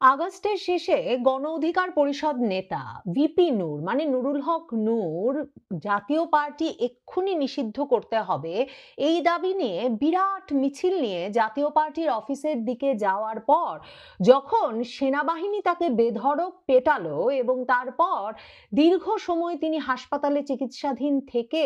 আগস্টের শেষে গণ অধিকার পরিষদ নেতা ভিপি নূর মানে নুরুল হক নূর, জাতীয় পার্টি এক্ষুনি নিষিদ্ধ করতে হবে। এই দাবি নিয়ে বিরাট মিছিল নিয়ে জাতীয় পার্টির অফিসের দিকে যাওয়ার পর যখন সেনাবাহিনী তাকে বেধড়ক পেটালো এবং তারপর দীর্ঘ সময় তিনি হাসপাতালে চিকিৎসাধীন থেকে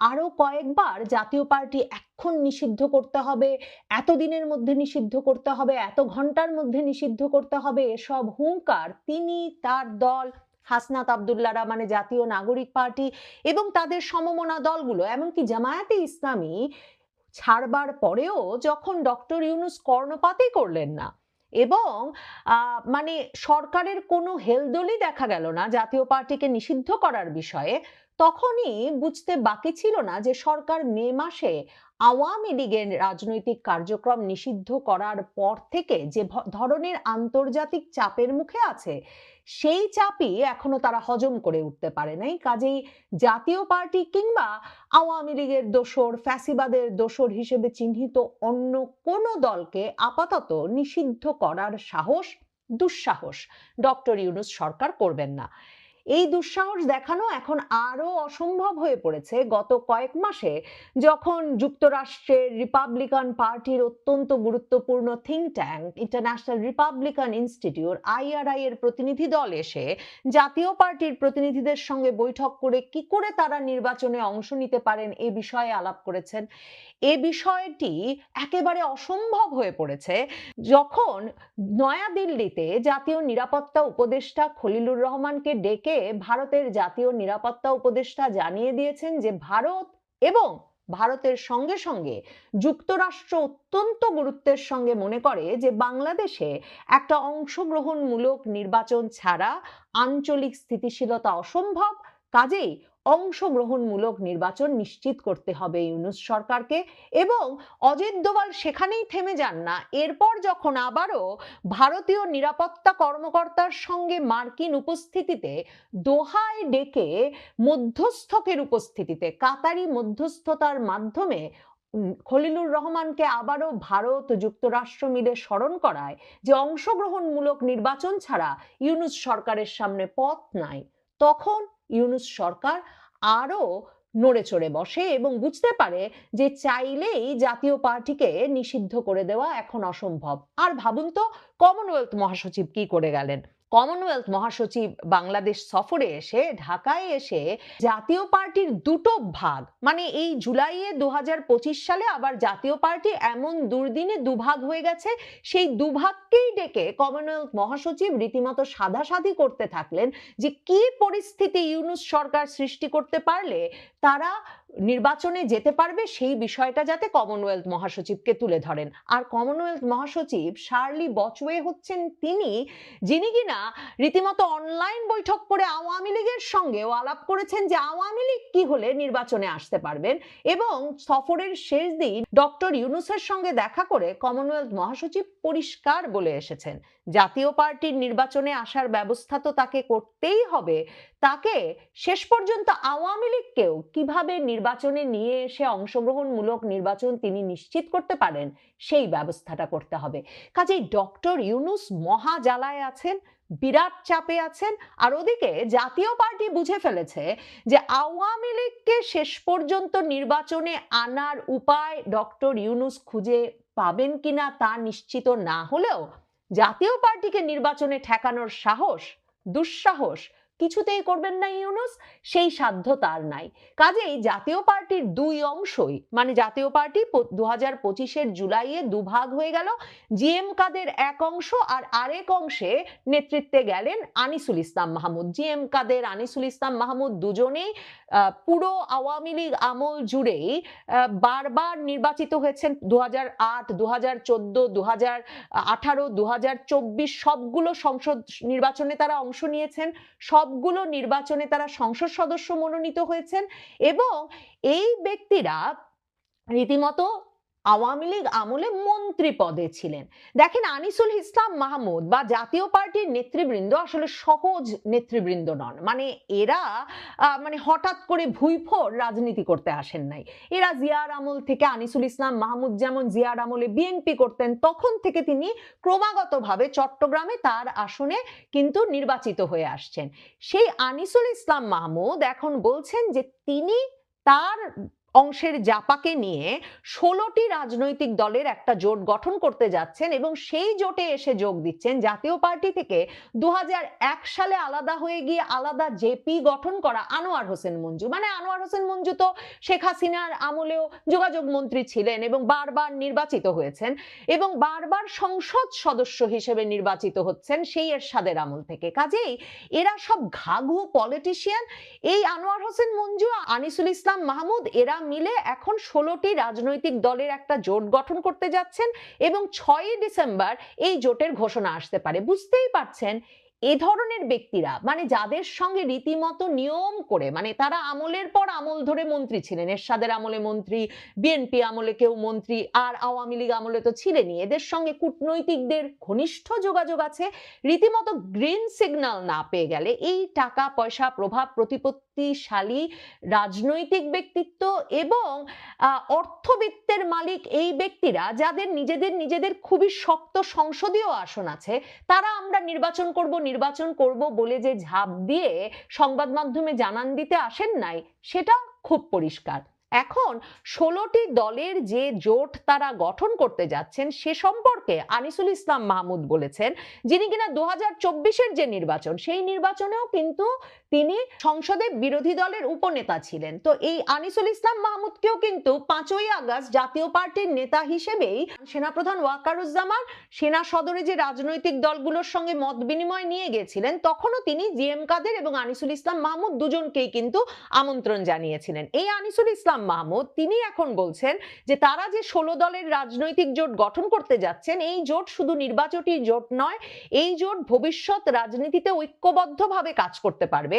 আরও কয়েকবার জাতীয় পার্টি এখন নিষিদ্ধ করতে হবে? এতদিনের মধ্যে নিষিদ্ধ করতে হবে? এত ঘণ্টার মধ্যে নিষিদ্ধ করতে হবে? এসব হুঙ্কার তিনি, তার দল, হাসনাত আবদুল্লারা মানে জাতীয় নাগরিক পার্টি এবং তাদের সমমনা দলগুলো, এমনকি জামায়াতে ইসলামী ছাড়বার পরেও যখন ডক্টর ইউনুস কর্ণপাতই করলেন না এবং মানে সরকারের কোনো হেলদোলই দেখা গেল না জাতীয় পার্টিকে নিষিদ্ধ করার বিষয়ে তখনই বুঝতে বাকি ছিল না যে সরকার মে মাসে আওয়ামী লীগের রাজনৈতিক কার্যক্রম নিষিদ্ধ করার পর থেকে যে ধরনের আন্তর্জাতিক চাপের মুখে আছে, সেই চাপই এখনও তারা হজম করে উঠতে পারে নাই। কাজেই জাতীয় পার্টি কিংবা আওয়ামী লীগের দোসর ফ্যাসিবাদের দোসর হিসেবে চিহ্নিত অন্য কোনো দলকে আপাতত নিষিদ্ধ করার সাহস, দুঃসাহস ডক্টর ইউনুস সরকার করবেন না। এই দুঃসাহস দেখানো এখন আরও অসম্ভব হয়ে পড়েছে গত কয়েক মাসে, যখন যুক্তরাষ্ট্রের রিপাবলিকান পার্টির অত্যন্ত গুরুত্বপূর্ণ think tank International Republican Institute IRI এর প্রতিনিধি দল এসে জাতীয় পার্টির প্রতিনিধিদের সঙ্গে বৈঠক করে কি করে তারা নির্বাচনে অংশ নিতে পারেন এ বিষয়ে আলাপ করেছেন। এ বিষয়টি একেবারে অসম্ভব হয়ে পড়েছে যখন নয়াদিল্লিতে জাতীয় নিরাপত্তা উপদেষ্টা খলিলুর রহমানকে ডেকে ভারতের জাতীয় নিরাপত্তা উপদেষ্টা জানিয়ে দিয়েছেন যে ভারত এবং ভারতের সঙ্গে সঙ্গে যুক্তরাষ্ট্র অত্যন্ত গুরুত্বের সঙ্গে মনে করে যে বাংলাদেশে একটা অংশগ্রহণমূলক নির্বাচন ছাড়া আঞ্চলিক স্থিতিশীলতা অসম্ভব। কাজেই অংশগ্রহণমূলক নির্বাচন নিশ্চিত করতে হবে ইউনুস সরকারকে এবং অজিত দোভাল সেখানেই থেমে যান না। এরপর যখন আবারও ভারতীয় নিরাপত্তা কর্মকর্তার সঙ্গে মার্কিন উপস্থিতিতে দোহায় ডেকে মধ্যস্থকের উপস্থিতিতে, কাতারি মধ্যস্থতার মাধ্যমে খলিলুর রহমানকে আবারও ভারত যুক্তরাষ্ট্র মিলে স্মরণ করায় যে অংশগ্রহণমূলক নির্বাচন ছাড়া ইউনুস সরকারের সামনে পথ নাই। তখন ইউনুস সরকার আরও নড়ে চড়ে বসে এবং বুঝতে পারে যে চাইলেই জাতীয় পার্টিকে নিষিদ্ধ করে দেওয়া এখন অসম্ভব। আর ভাবুন তো কমনওয়েলথ মহাসচিব কি করে গেলেন? কমনওয়েলথ মহাসচিব বাংলাদেশ সফরে এসে ঢাকায় এসে জাতীয় পার্টির দুটো ভাগ মানে এই জুলাইয়ে দুহাজার পঁচিশ সালে আবার জাতীয় পার্টি এমন দুর্দিনে দুভাগ হয়ে গেছে, সেই দুভাগকেই ডেকে কমনওয়েলথ মহাসচিব রীতিমতো সাধাসাধি করতে থাকলেন যে কি পরিস্থিতি ইউনুস সরকার সৃষ্টি করতে পারলে তারা নির্বাচনে যেতে পারবে সেই বিষয়টা যাতে কমনওয়েলথ মহাসচিবকে তুলে ধরেন। আর কমনওয়েলথ মহাসচিব শার্লি বচওয়ে হচ্ছেন তিনি, যিনি কিনা রীতিমতো অনলাইন বৈঠক করে আওয়ামী লীগের সঙ্গেও আলাপ করেছেন যে আওয়ামী লীগ কি হলে নির্বাচনে আসতে পারবেন এবং সফরের শেষ দিন ডক্টর ইউনুসের সঙ্গে দেখা করে কমনওয়েলথ মহাসচিব পরিষ্কার বলে এসেছেন। জাতীয় পার্টির নির্বাচনে আসার ব্যবস্থা তো তাকে করতেই হবে তাকে শেষ পর্যন্ত আওয়ামী লীগকেও কীভাবে নির্বাচনে নিয়ে এসে অংশগ্রহণমূলক নির্বাচন তিনি নিশ্চিত করতে পারেন, সেই ব্যবস্থাটা করতে হবে। কাজেই ডক্টর ইউনুস মহা জ্বালায় আছেন, বিরাট চাপে আছেন, আর ওদিকে জাতীয় পার্টি বুঝে ফেলেছে যে আওয়ামী লীগকে শেষ পর্যন্ত নির্বাচনে আনার উপায় ডক্টর ইউনুস খুঁজে পাবেন কিনা তা নিশ্চিত না হলেও জাতীয় পার্টিকে নির্বাচনে ঠেকানোর সাহস, দুঃসাহস কিছুতেই করবেন না ইউনুস, সেই সাধ্য তার নাই। কাজেই জাতীয় পার্টির দুই অংশই মানে জাতীয় পার্টি দু হাজার পঁচিশের জুলাইয়ে দুভাগ হয়ে গেল, জিএম কাদের এক অংশ আর আরেক অংশে নেতৃত্বে গেলেন আনিসুল ইসলাম মাহমুদ। জিএম কাদের, আনিসুল ইসলাম মাহমুদ দুজনেই পুরো আওয়ামী লীগ আমল জুড়েই বারবার নির্বাচিত হয়েছেন দু হাজার আট দু হাজার চোদ্দ দু হাজার আঠারো দু হাজার চব্বিশ, সবগুলো সংসদ নির্বাচনে তারা অংশ নিয়েছেন। সবগুলো নির্বাচনে তারা সংসদ সদস্য মনোনীত হয়েছেন এবং এই ব্যক্তিরা রীতিমতো আওয়ামী লীগ আমলে মন্ত্রী পদে ছিলেন। দেখেন আনিসুল ইসলাম মাহমুদ বা জাতীয় পার্টির নেতৃবৃন্দ আসলে সহজ নেতৃবৃন্দ নন। মানে এরা মানে হঠাৎ করে ভুইফোর রাজনীতি করতে আসেন নাই। এরা জিয়ার আমল থেকে আনিসুল ইসলাম মাহমুদ যেমন জিয়ার আমলে বিএনপি করতেন, তখন থেকে তিনি ক্রমাগতভাবে চট্টগ্রামে তার আসনে কিন্তু নির্বাচিত হয়ে আসছেন। সেই আনিসুল ইসলাম মাহমুদ এখন বলছেন যে তিনি তার অংশের জাপাকে নিয়ে ষোলোটি রাজনৈতিক দলের একটা জোট গঠন করতে যাচ্ছেন এবং সেই জোটে এসে যোগ দিচ্ছেন। জাতীয় পার্টি থেকে দুহাজার এক সালে আলাদা হয়ে গিয়ে আলাদা জেপি গঠন করা আনোয়ার হোসেন মঞ্জু। মানে আনোয়ার হোসেন মঞ্জু তো শেখ হাসিনার আমলেও যোগাযোগ মন্ত্রী ছিলেন এবং বারবার নির্বাচিত হয়েছেন এবং বারবার সংসদ সদস্য হিসেবে নির্বাচিত হচ্ছেন সেই এরশাদের আমল থেকে। কাজেই এরা সব ঘাঘু পলিটিশিয়ান। এই আনোয়ার হোসেন মঞ্জু, আনিসুল ইসলাম মাহমুদ, এরা মিলে এখন ষোলোটি রাজনৈতিক দলের একটা জোট গঠন করতে যাচ্ছেন এবং ছয়ই ডিসেম্বর এই জোটের ঘোষণা আসতে পারে। বুঝতেই পারছেন এ ধরনের ব্যক্তিরা মানে যাদের সঙ্গে রীতিমতো নিয়ম করে মানে তারা আমলের পর আমল ধরে মন্ত্রী ছিলেন, এরশাদের আমলে মন্ত্রী, বিএনপি আমলে কেউ মন্ত্রী, আর আওয়ামী লীগ আমলে তো ছিলেনই। এদের সঙ্গে কূটনৈতিকদের ঘনিষ্ঠ যোগাযোগ আছে, রীতিমতো গ্রিন সিগন্যাল না পেয়ে গেলে এই টাকা, পয়সা, প্রভাব, প্রতিপত্তিশালী রাজনৈতিক ব্যক্তিত্ব এবং অর্থবিত্তের মালিক এই ব্যক্তিরা, যাদের নিজেদের নিজেদের খুবই শক্ত সংসদীয় আসন আছে, তারা আমরা নির্বাচন করব নির্বাচন করব বলে যে ঝাঁপ দিয়ে সংবাদ মাধ্যমে জানান দিতে আসেন নাই, সেটা খুব পরিষ্কার। এখন ষোলোটি দলের যে জোট তারা গঠন করতে যাচ্ছেন, সে সম্পর্কে আনিসুল ইসলাম মাহমুদ বলেছেন, যিনি কিনা দু হাজার যে নির্বাচন, সেই নির্বাচনেও কিন্তু তিনি সংসদে বিরোধী দলের উপনেতা ছিলেন। তো এই আনিসুল ইসলাম মাহমুদকেও কিন্তু পাঁচই আগস্ট জাতীয় পার্টির নেতা হিসেবেই সেনাপ্রধান ওয়াকারুজ্জামান সেনা সদরে যে রাজনৈতিক দলগুলোর সঙ্গে মত বিনিময় নিয়ে গেছিলেন, তখনও তিনি জি এম কাদের এবং আনিসুল ইসলাম মাহমুদ দুজনকেই কিন্তু আমন্ত্রণ জানিয়েছিলেন। এই আনিসুল ইসলাম মাহমুদ, তিনি এখন বলছেন যে তারা যে ষোলো দলের রাজনৈতিক জোট গঠন করতে যাচ্ছেন, এই জোট শুধু নির্বাচনী জোট নয়, এই জোট ভবিষ্যৎ রাজনীতিতে ঐক্যবদ্ধভাবে কাজ করতে পারবে।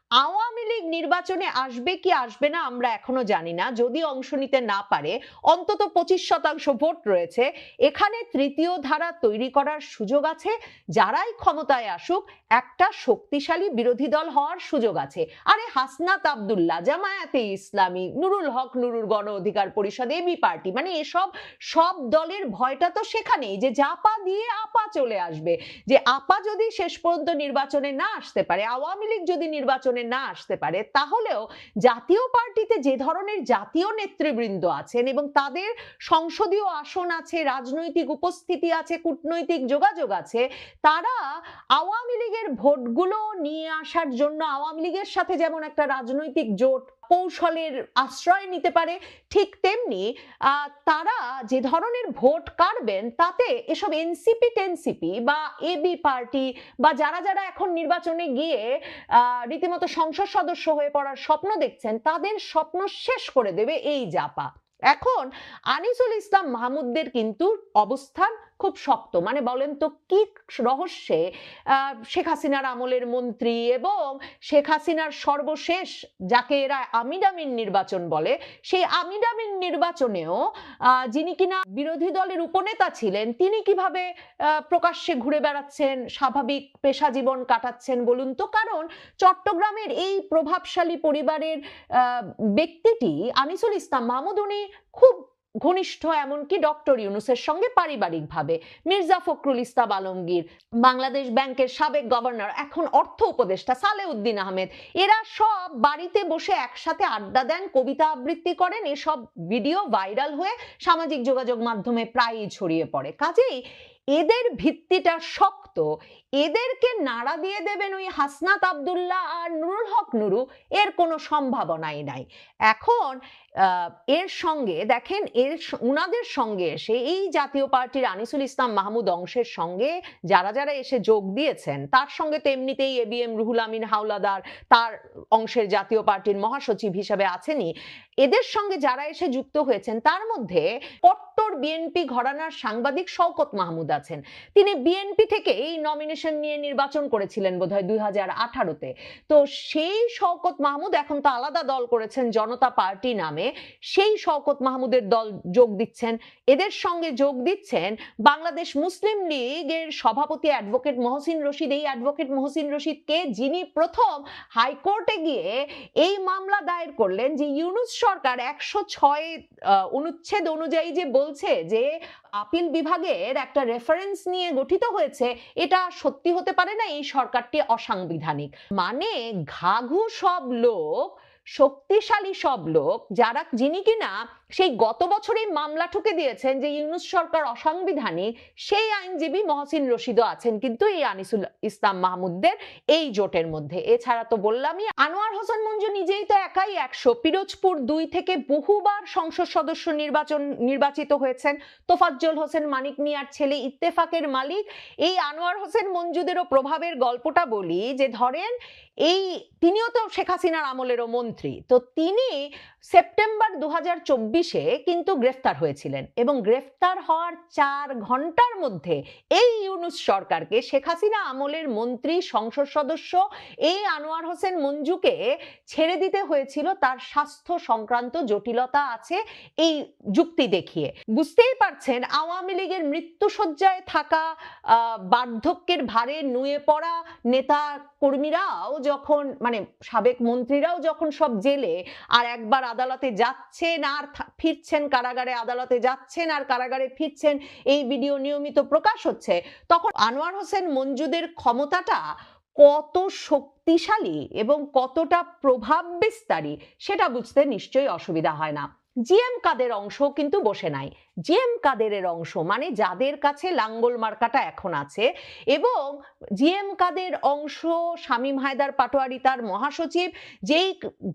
আওয়ামী লীগ নির্বাচনে আসবে কি আসবে না আমরা এখনও জানি না। যদি অংশ নিতে না পারে, অন্তত পঁচিশ শতাংশ ভোট রয়েছে। এখানে তৃতীয় ধারা তৈরি করার সুযোগ আছে। যারাই ক্ষমতায় আসুক, একটা শক্তিশালী বিরোধী দল হওয়ার সুযোগ আছে। আরে হাসনাত আবদুল্লাহ, জামায়াতে ইসলামী, নুরুল হক নুরুল গণ অধিকার পরিষদ এবি পার্টি মানে এসব সব দলের ভয়টা তো সেখানেই যে জাপা দিয়ে আপা চলে আসবে। যে আপা যদি শেষ পর্যন্ত নির্বাচনে না আসতে পারে, আওয়ামী লীগ যদি নির্বাচনে না আসতে পারে, তাহলেও জাতীয় পার্টিতে যে ধরনের জাতীয় নেতৃবৃন্দ আছেন এবং তাদের সংসদীয় আসন আছে, রাজনৈতিক উপস্থিতি আছে, কূটনৈতিক যোগাযোগ আছে, তারা আওয়ামী লীগের ভোটগুলো নিয়ে আসার জন্য, আওয়ামী লীগের সাথে যেমন একটা রাজনৈতিক জোট কৌশলের আশ্রয় নিতে পারে, ঠিক তেমনি তারা যে ধরনের ভোট কাড়বেন, তাতে এসব এনসিপি টেনসিপি বা এবি পার্টি বা যারা যারা এখন নির্বাচনে গিয়ে রীতিমতো সংসদ সদস্য হয়ে পড়ার স্বপ্ন দেখছেন, তাদের স্বপ্ন শেষ করে দেবে এই জাপা। এখন আনিসুল ইসলাম মাহমুদদের কিন্তু অবস্থান খুব শক্ত। মানে বলেন তো, কি রহস্যে শেখ হাসিনার আমলের মন্ত্রী এবং শেখ হাসিনার সর্বশেষ, যাকে এরা আমিডামিন নির্বাচন বলে, সেই আমিডামিন নির্বাচনেও যিনি কিনা বিরোধী দলের উপনেতা ছিলেন, তিনি কীভাবে প্রকাশ্যে ঘুরে বেড়াচ্ছেন, স্বাভাবিক পেশা জীবন কাটাচ্ছেন বলুন তো? কারণ চট্টগ্রামের এই প্রভাবশালী পরিবারের ব্যক্তিটি আনিসুল ইসলাম মাহমুদ খুব ঘনিষ্ঠ এমনকি ডক্টর ইউনুসের সঙ্গে পারিবারিকভাবে। মির্জা ফখরুল ইসলাম আলমগীর, বাংলাদেশ ব্যাংকের সাবেক গভর্নর, এখন অর্থ উপদেষ্টা সালেউদ্দিন আহমেদ, এরা সব বাড়িতে বসে একসাথে আড্ডা দেন, কবিতা আবৃত্তি করেন, এসব ভিডিও ভাইরাল হয়ে সামাজিক যোগাযোগ মাধ্যমে প্রায়ই ছড়িয়ে পড়ে। কাজেই এদের ভিত্তিটা শক্ত, এদেরকে নাড়া দিয়ে দেবেন ওই হাসনাত আবদুল্লাহ আর নুরুল হক নুরু, এর কোনো সম্ভাবনাই নাই। এখন এর সঙ্গে দেখেন এর উনাদের সঙ্গে এসে এই জাতীয় পার্টির আনিসুল ইসলাম মাহমুদ অংশের সঙ্গে যারা যারা এসে যোগ দিয়েছেন, তার সঙ্গে তো এমনিতেই A B M Ruhul Amin Howlader তার অংশের জাতীয় পার্টির মহাসচিব হিসেবে আছেনই। এদের সঙ্গে যারা এসে যুক্ত হয়েছেন, তার মধ্যে কট্টর বিএনপি ঘরানার সাংবাদিক শওকত মাহমুদ আছেন। তিনি বিএনপি থেকে এই নমিনেশন নিয়ে নির্বাচন করেছিলেন বোধহয় দুই হাজার আঠারোতে। তো সেই শওকত মাহমুদ এখন তো আলাদা দল করেছেন, জনতা পার্টি নামে। সেই শওকত মাহমুদের দল যোগ দিচ্ছেন। এদের সঙ্গে যোগ দিচ্ছেন বাংলাদেশ মুসলিম লীগের সভাপতি অ্যাডভোকেট মহসিন রশিদ। এই অ্যাডভোকেট মহসিন রশিদকে যিনি প্রথম হাইকোর্টে গিয়ে এই মামলা দায়ের করলেন যে ইউনুস সরকার একশো ছয় অনুচ্ছেদ অনুযায়ী যে বলছে যে আপিল বিভাগের একটা রেফারেন্স নিয়ে গঠিত হয়েছে, এটা সত্যি হতে পারে না? এই সরকারটি অসাংবিধানিক। মানে ঘাঘু সব লোক শক্তিশালী সব লোক যারা যিনি কিনা সেই গত বছরেই মামলা ঠুকে দিয়েছেন যে ইউনুস সরকার অসাংবিধানিক সেই আইনজীবী মহসিন রশিদও আছেন কিন্তু এই আনিসুল ইসলাম মাহমুদদের এই জোটের মধ্যে। এছাড়া তো বললামই, আনোয়ার হোসেন মঞ্জু নিজেই তো একাই একশো। পিরোজপুর দুই থেকে বহুবার সংসদ সদস্য নির্বাচন নির্বাচিত হয়েছেন। তোফাজ্জল হোসেন, মানিক মিয়ার ছেলে ইত্তেফাকের মালিক। এই আনোয়ার হোসেন মঞ্জুদেরও প্রভাবের গল্পটা বলি যে ধরেন, এই তিনিও তো শেখ হাসিনার আমলেরও মন্ত্রী। তো তিনি সেপ্টেম্বর দু হাজার চব্বিশে কিন্তু গ্রেফতার হয়েছিলেন এবং গ্রেফতার হওয়ার চার ঘণ্টার মধ্যে এই ইউনুস সরকারকে শেখ হাসিনা আমলের মন্ত্রী, সংসদ সদস্য এই আনোয়ার হোসেন মঞ্জুকে ছেড়ে দিতে হয়েছিল। তার স্বাস্থ্য সংক্রান্ত জটিলতা আছে, এই যুক্তি দেখিয়ে। বুঝতেই পারছেন, আওয়ামী লীগের মৃত্যুসজ্জায় থাকা বার্ধক্যের ভারে নুয়ে পড়া নেতা কর্মীরাও যখন মানে সাবেক মন্ত্রীরাও যখন সব জেলে, আর একবার আদালতে যাচ্ছেন আর ফিরছেন কারাগারে, আদালতে যাচ্ছেন আর কারাগারে ফিরছেন, এই ভিডিও নিয়মিত প্রকাশ হচ্ছে, তখন আনোয়ার হোসেন মঞ্জুদের ক্ষমতাটা কত শক্তিশালী এবং কতটা প্রভাব বিস্তারী, সেটা বুঝতে নিশ্চয়ই অসুবিধা হয় না। জিএম কাদের অংশ কিন্তু বসে নাই। জিএম কাদেরের অংশ মানে যাদের কাছে লাঙ্গল মার্কাটা এখন আছে, এবং জিএম কাদের অংশ, শামীম হায়দার পাটোয়ারি তার মহাসচিব, যেই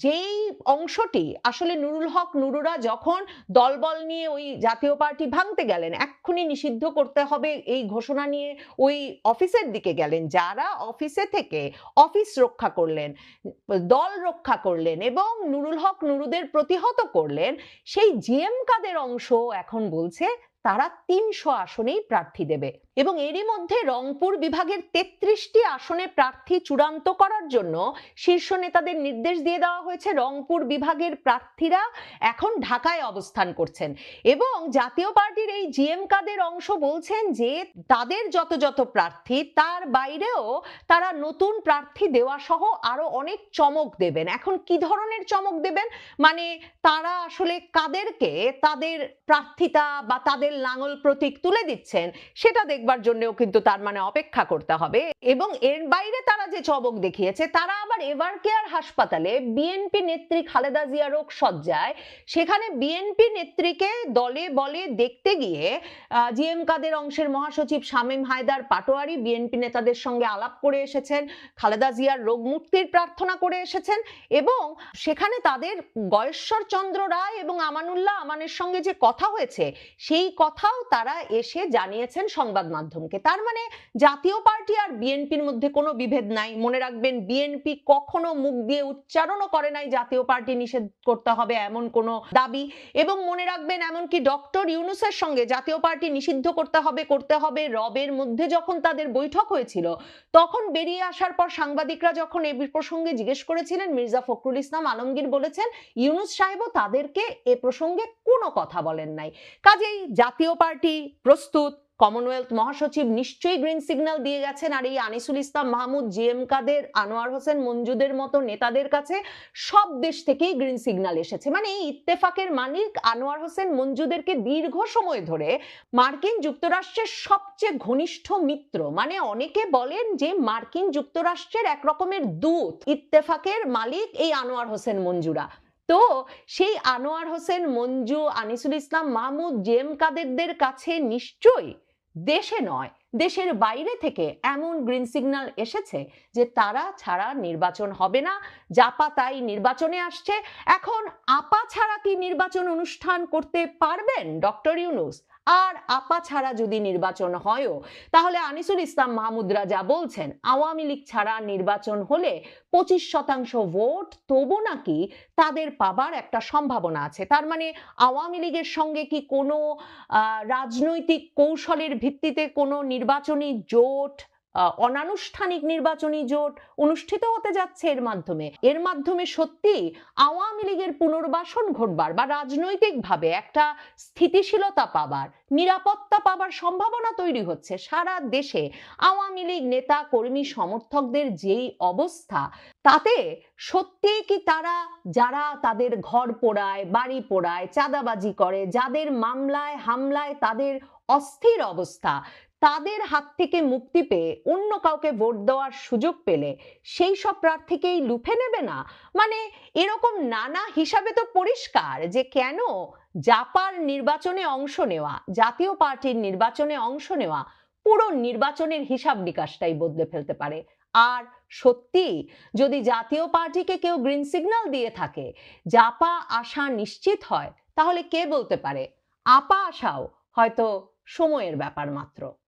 যেই অংশটি আসলে নুরুল হক নুরুরা যখন দলবল নিয়ে ওই জাতীয় পার্টি ভাঙতে গেলেন, এক্ষুনি নিষিদ্ধ করতে হবে এই ঘোষণা নিয়ে ওই অফিসের দিকে গেলেন, যারা অফিসে থেকে অফিস রক্ষা করলেন, দল রক্ষা করলেন এবং নুরুল হক নুরুদের প্রতিহত করলেন, সেই জিএম কাদের অংশ এখন বলছে তারা তিনশো আসনেই প্রার্থী দেবে। এবং এরই মধ্যে রংপুর বিভাগের তেত্রিশটি আসনে প্রার্থী চূড়ান্ত করার জন্য শীর্ষ নেতাদের নির্দেশ দিয়ে দেওয়া হয়েছে রংপুর বিভাগের প্রার্থীরা এখন ঢাকায় অবস্থান করছেন। এবং জাতীয় পার্টির এই জিএম কাদের অংশ বলছেন যে, তাদের যত যত প্রার্থী, তার বাইরেও তারা নতুন প্রার্থী দেওয়া সহ আরও অনেক চমক দেবেন। এখন কি ধরনের চমক দেবেন? মানে তারা আসলে কাদেরকে তাদের প্রার্থিতা বা তাদের লাঙল প্রতীক তুলে দিচ্ছেন, সেটা দেখবার জন্যও কিন্তু তার মানে অপেক্ষা করতে হবে। এবং এর বাইরে তারা যে চমক দেখিয়েছে, তারা আবার এভার কেয়ার হাসপাতালে বিএনপি নেত্রী খালেদা জিয়া রোগ সজ্জায় সেখানে বিএনপি নেত্রীকে দলে বলে দেখতে গিয়ে জিএম কাদের অংশের মহাসচিব শামীম হায়দার পাটোয়ারি বিএনপি নেতাদের সঙ্গে আলাপ করে এসেছেন, খালেদা জিয়ার রোগ মুক্তির প্রার্থনা করে এসেছেন এবং সেখানে তাদের গয়েশ্বর চন্দ্র রায় এবং আমানুল্লাহ আমানের সঙ্গে যে কথা হয়েছে, সেই কথাও তারা এসে জানিয়েছেন সংবাদ মাধ্যমকে তার মানে জাতীয় পার্টি আর বিএনপির মধ্যে কোনো বিভেদ নাই। মনে রাখবেন, বিএনপি কখনো মুখ দিয়ে উচ্চারণও করে নাই জাতীয় পার্টি নিষেধ করতে হবে এমন কোনো দাবি। এবং মনে রাখবেন, এমনকি ডক্টর ইউনুসের সঙ্গে জাতীয় পার্টি নিষিদ্ধ করতে হবে করতে হবে রবের মধ্যে যখন তাদের বৈঠক হয়েছিল, তখন বেরিয়ে আসার পর সাংবাদিকরা যখন এ প্রসঙ্গে জিজ্ঞেস করেছিলেন, মির্জা ফখরুল ইসলাম আলমগীর বলেছেন, ইউনুস সাহেবও তাদেরকে এ প্রসঙ্গে কোনো কথা বলেন নাই। কাজেই জাতীয় পার্টি প্রস্তুত কমনওয়েলথ মহাসচিব নিশ্চয়ই গ্রিন সিগন্যাল দিয়ে গেছেন, আর এই আনিসুল ইসলাম মাহমুদ জি এম কাদের, আনোয়ার হোসেন, মঞ্জুদের মতো নেতাদের কাছে সব দেশ থেকেই গ্রিন সিগন্যাল এসেছে। মানে এই ইত্তেফাকের মালিক আনোয়ার হোসেন মঞ্জুদেরকে দীর্ঘ সময় ধরে মার্কিন যুক্তরাষ্ট্রের সবচেয়ে ঘনিষ্ঠ মিত্র। মানে অনেকে বলেন যে মার্কিন যুক্তরাষ্ট্রের এক রকমের দূত, ইত্তেফাকের মালিক এই আনোয়ার হোসেন মঞ্জুরা। তো সেই আনোয়ার হোসেন, মঞ্জু, আনিসুল ইসলাম মাহমুদ জেম কাদেরদের কাছে নিশ্চয়ই দেশে নয়, দেশের বাইরে থেকে এমন গ্রিন সিগন্যাল এসেছে যে তারা ছাড়া নির্বাচন হবে না। জাপা তাই নির্বাচনে আসছে। এখন আপা ছাড়া কি নির্বাচন অনুষ্ঠান করতে পারবেন? ডক্টর ইউনুস আর আপা ছাড়া যদি নির্বাচন হয়ও, তাহলে আনিসুল ইসলাম মাহমুদরা যা বলছেন, আওয়ামী লীগ ছাড়া নির্বাচন হলে পঁচিশ শতাংশ ভোট তবু নাকি তাদের পাবার একটা সম্ভাবনা আছে। তার মানে আওয়ামী লীগের সঙ্গে কি কোনো রাজনৈতিক কৌশলের ভিত্তিতে কোনো নির্বাচনী জোট অনানুষ্ঠানিক নির্বাচনী জোট অনুষ্ঠিত হতে যাচ্ছে এর মাধ্যমে। এর মাধ্যমে সত্যি আওয়ামী লীগের পুনর্বাসন ঘটবার বা রাজনৈতিকভাবে একটা স্থিতিশীলতা পাবার, নিরাপত্তা পাবার সম্ভাবনা তৈরি হচ্ছে সারা দেশে। আওয়ামী লীগ নেতা, কর্মী, সমর্থকদের যেই অবস্থা, তাতে সত্যি কি তারা, যারা তাদের ঘর পোড়ায়, বাড়ি পোড়ায়, চাঁদাবাজি করে, যাদের মামলায়, হামলায় তাদের অস্থির অবস্থা তাদের হাত থেকে মুক্তি পেয়ে অন্য কাউকে ভোট দেওয়ার সুযোগ পেলে সেই সব প্রার্থীকেই লুফে নেবে না? মানে এরকম নানা হিসাবে তো পরিষ্কার যে কেন জাপার নির্বাচনে অংশ নেওয়া, জাতীয় পার্টির নির্বাচনে অংশ নেওয়া পুরো নির্বাচনের হিসাব নিকাশটাই বদলে ফেলতে পারে। আর সত্যি, যদি জাতীয় পার্টিকে কেউ গ্রিন সিগন্যাল দিয়ে থাকে, জাপা আসা নিশ্চিত হয়, তাহলে কে বলতে পারে? আপা আসাও হয়তো সময়ের ব্যাপার মাত্র।